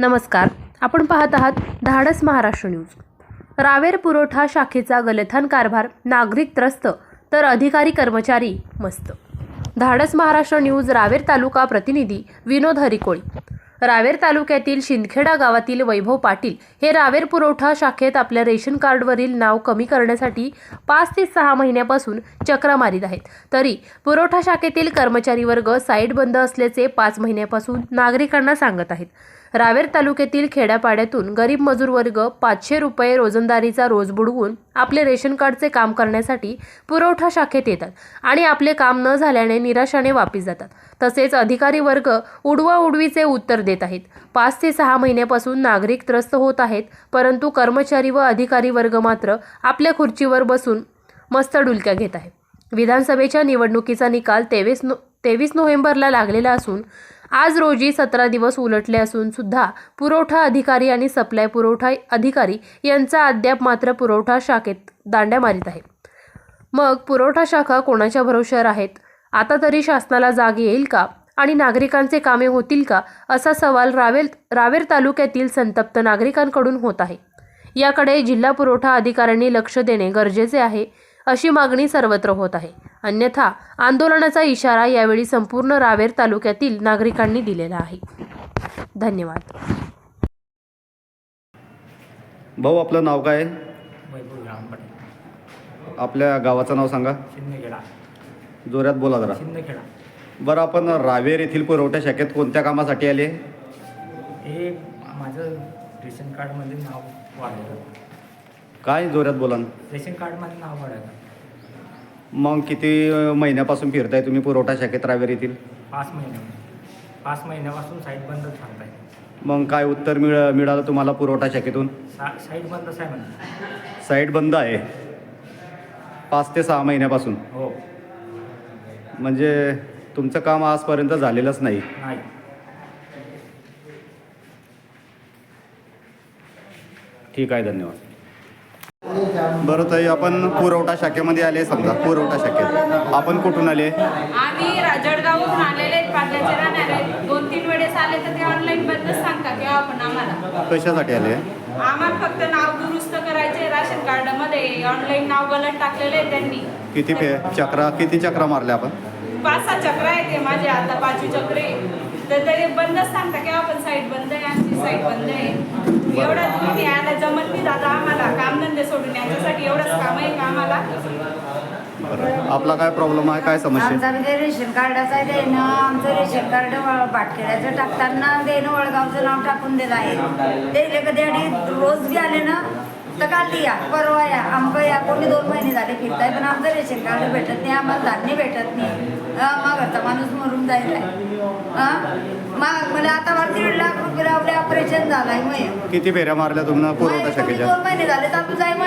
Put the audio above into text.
नमस्कार. आपण पाहत आहात धाडस महाराष्ट्र न्यूज. रावेर पुरवठा शाखेचा गलथान कारभार नागरिक त्रस्त तर अधिकारी कर्मचारी मस्त. धाडस महाराष्ट्र न्यूज रावेर तालुका प्रतिनिधी विनोद हरिकोळी. रावेर तालुक्यातील शिंदखेडा गावातील वैभव पाटील हे रावेर पुरवठा शाखेत आपल्या रेशन कार्डवरील नाव कमी करण्यासाठी पाच ते सहा महिन्यापासून चक्रा मारीत आहेत. तरी पुरवठा शाखेतील कर्मचारी वर्ग साईट बंद असल्याचे पाच महिन्यापासून नागरिकांना सांगत आहेत. रावेर तालुक्यातील खेड्यापाड्यातून गरीब मजूर वर्ग पाचशे रुपये रोजंदारीचा रोज बुडवून आपले रेशन कार्डचे काम करण्यासाठी पुरवठा शाखेत येतात आणि आपले काम न झाल्याने निराशाने वापिस जातात. तसेच अधिकारी वर्ग उडवा उडवीचे उत्तर देत आहेत. पाच ते सहा महिन्यापासून नागरिक त्रस्त होत आहेत परंतु कर्मचारी व अधिकारी वर्ग मात्र आपल्या खुर्चीवर बसून मस्त डुलक्या घेत आहे विधानसभेच्या निवडणुकीचा निकाल तेवीस नो तेवीस नोव्हेंबरला लागलेला असून आज रोजी सतरा दिवस उलटले असून सुद्धा पुरवठा अधिकारी आणि सप्लाय पुरवठा अधिकारी यांचा अद्याप मात्र पुरवठा शाखेत दांड्या मारीत आहे. मग पुरवठा शाखा कोणाच्या भरोशावर आहेत? आता तरी शासनाला जाग येईल का? आणि नागरिकांचे कामे होतील का? असा सवाल रावेल रावेर तालुक्यातील संतप्त नागरिकांकडून होत आहे. याकडे जिल्हा पुरवठा अधिकाऱ्यांनी लक्ष देणे गरजेचे आहे. अशी मागणी सर्वत्र होत आहे. अन्यथा आंदोलनाचा इशारा यावेळी संपूर्ण रावेर तालुक्यातील नागरिकांनी दिलेला आहे. धन्यवाद. भाऊ आपलं नाव काय? वैभव आपल्या गावाचं नाव सांगा. शिंदखेडा. जोरात बोला जरा. शिंदखेडा. बरं आपण रावेर येथील पुरवठा शाखेत कोणत्या कामासाठी आले? हे माझं रेशन कार्डमध्ये नाव वाढायचं काय जोरात बोला ना. रेशन कार्डमध्ये नाव वाढायचं मग किती अं, महिन्यापासून फिरताय तुम्ही पुरवठा शाखेत रावेर येथील? पाच महिने. पाच महिन्यापासून साईट बंदच सांगताय मग काय उत्तर मिळ मिळालं तुम्हाला पुरवठा शाखेतून? सा साईट बंदच आहे म्हणते साईट बंद आहे. पाच ते सहा महिन्यापासून? हो. म्हणजे तुमचं काम आजपर्यंत झालेलंच नाही. नाही. ठीक आहे धन्यवाद. बरं ताई आपण पुरवठा शाखेमध्ये आले समजा पुरवठा शाखेत. आपण कुठून आले? आम्ही राजळगावहून आलेले आहेत पाटलाचे राहणारे दोन तीन वेळेस आले तर ते ऑनलाईन बंदच सांगतात तेव्हा पण आम्हाला. कशासाठी आले? आम्हाला फक्त नाव दुरुस्त करायचे राशन कार्डामध्ये. ऑनलाईन नाव गलत टाकलेले आहे त्यांनी. किती फे चक्रा किती चक्रा मारल्या आपण? पाच सहा चक्र आहे ते माझे आता पाचवी चक्र. तर तरी बंदच सांगता की आपण साईट बंद आहे आमची साईट बंद आहे. एवढा तुम्ही यायला जमत नाही दादा आम्हाला. याच्यासाठी एवढंच काम आहे का आम्हाला? बरं. आपला काय प्रॉब्लेम आहे? काय समस्या आहे? आमचा म्हणजे रेशन कार्डाचा देणं आमचं रेशन कार्ड पाटखेड्याचं टाकताना देणं वळगावचं नाव टाकून दिलं आहे. ते कधी आणि रोज बी आले ना तर काल या परवा या आमचं या कोणी दोन महिने झाले फिरताय पण आमचं रेशन कार्ड भेटत नाही आम्हाला धान्य भेटत नाही. हं, मग घरचा माणूस मरून जायला मग मला आता वर दीड लाख रुपये आपले ऑपरेशन झालंय मग किती फेऱ्या मारल्या तुम्हाला पुरवठा दोन महिने झाले चालू जाय मग